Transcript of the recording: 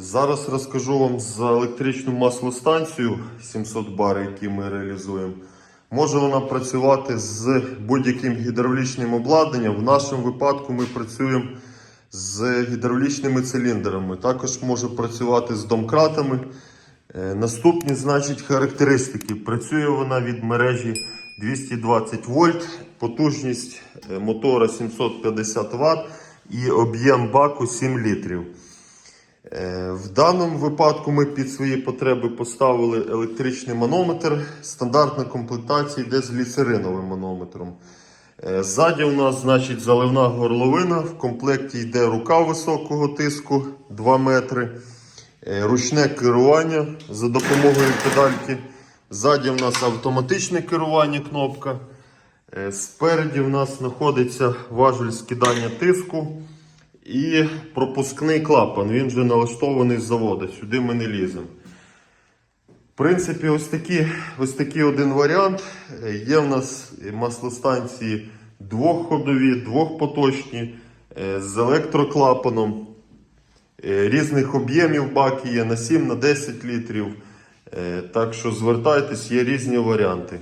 Зараз розкажу вам за електричну маслостанцію 700 бар, яку ми реалізуємо. Може вона працювати з будь-яким гідравлічним обладнанням. В нашому випадку ми працюємо з гідравлічними циліндрами. Також може працювати з домкратами. Е, Наступні, значить, характеристики. Працює вона від мережі 220 вольт, потужність е, мотора 750 Вт і об'єм баку 7 літрів. Е, В даному випадку ми під свої потреби поставили електричний манометр. Стандартна комплектація йде з гліцериновим манометром. Е, Ззаді у нас значить, заливна горловина. В комплекті йде рука високого тиску 2 метри. Е, Ручне керування за допомогою педальки. Ззаді у нас автоматичне керування кнопка. Спереді в нас знаходиться важель скидання тиску і пропускний клапан. Він вже налаштований з заводу. Сюди ми не ліземо. В принципі, ось такий, ось такий один варіант. Є в нас маслостанції двохходові, двохпоточні е, з електроклапаном. Е, Різних об'ємів баки є на 7, на 10 літрів. Е, Так що звертайтесь, є різні варіанти.